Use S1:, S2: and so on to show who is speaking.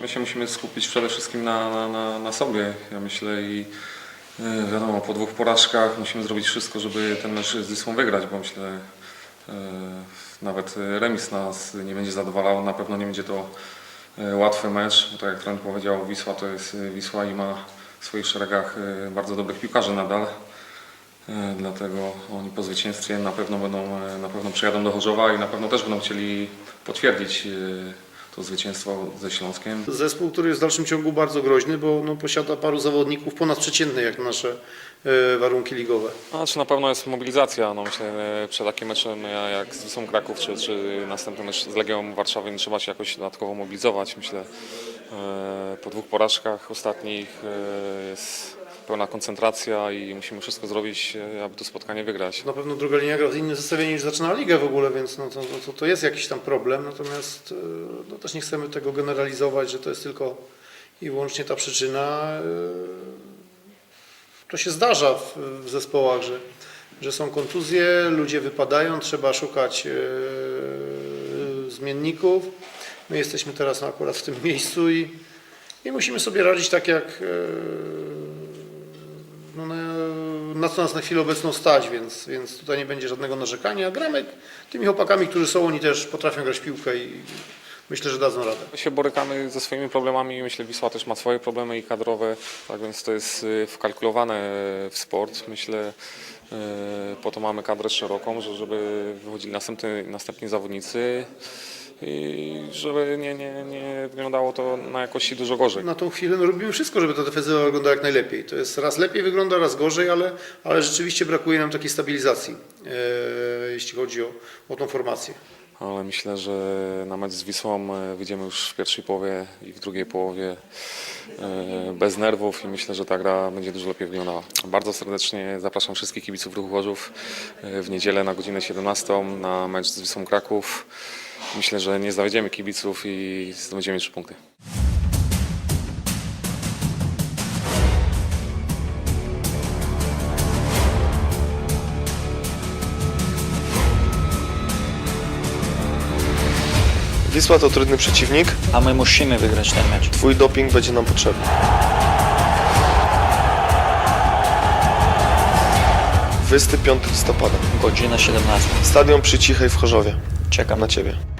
S1: My się musimy skupić przede wszystkim na, na, na, na sobie, ja myślę i e, wiadomo, po dwóch porażkach musimy zrobić wszystko, żeby ten mecz z Wisłą wygrać, bo myślę, e, nawet remis nas nie będzie zadowalał, na pewno nie będzie to e, łatwy mecz, bo tak jak trener powiedział, Wisła to jest Wisła i ma w swoich szeregach bardzo dobrych piłkarzy nadal. Dlatego oni po zwycięstwie na pewno będą, na pewno przyjadą do Chorzowa i na pewno też będą chcieli potwierdzić to zwycięstwo ze Śląskiem.
S2: Zespół, który jest w dalszym ciągu bardzo groźny, bo no, posiada paru zawodników ponadprzeciętnych jak na nasze e, warunki ligowe.
S1: Znaczy na pewno jest mobilizacja. No myślę, że przed takim meczem jak z Wisłą Kraków czy, czy następny mecz z Legią Warszawy nie trzeba się jakoś dodatkowo mobilizować. Myślę, e, po dwóch porażkach ostatnich e, jest pełna koncentracja i musimy wszystko zrobić, e, aby to spotkanie wygrać.
S2: Na pewno druga linia gra w innym zestawieniu niż zaczyna ligę w ogóle, więc no, to, to, to jest jakiś tam problem, natomiast e, no, też nie chcemy tego generalizować, że to jest tylko i wyłącznie ta przyczyna. E, To się zdarza w, w zespołach, że, że są kontuzje, ludzie wypadają, trzeba szukać zmienników. My jesteśmy teraz akurat w tym miejscu i, i musimy sobie radzić tak jak no, na, na co nas na chwilę obecną stać, więc, więc tutaj nie będzie żadnego narzekania. Gramy tymi chłopakami, którzy są, oni też potrafią grać piłkę i myślę, że dadzą radę.
S1: My się borykamy ze swoimi problemami. Myślę, Wisła też ma swoje problemy i kadrowe, tak więc to jest y, wkalkulowane w sport. Myślę, y, po to mamy kadrę szeroką, że- żeby wychodzili następny, następni zawodnicy i żeby nie, nie, nie wyglądało to na jakości dużo gorzej.
S2: Na tą chwilę no, robimy wszystko, żeby ta defensywa wyglądała jak najlepiej. To jest raz lepiej wygląda, raz gorzej, ale, ale rzeczywiście brakuje nam takiej stabilizacji, e, jeśli chodzi o, o tą formację.
S1: Ale myślę, że na mecz z Wisłą e, wyjdziemy już w pierwszej połowie i w drugiej połowie e, bez nerwów i myślę, że ta gra będzie dużo lepiej wyglądała. Bardzo serdecznie zapraszam wszystkich kibiców Ruchu Chorzów e, w niedzielę na godzinę 17 na mecz z Wisłą Kraków. Myślę, że nie zawiedziemy kibiców i zdobędziemy trzy punkty.
S3: Wisła to trudny przeciwnik.
S4: A my musimy wygrać ten mecz.
S3: Twój doping będzie nam potrzebny. Wysty 5 listopada.
S4: Godzina 17.
S3: Stadion przy Cichej w Chorzowie.
S4: Czekam
S3: Na Ciebie.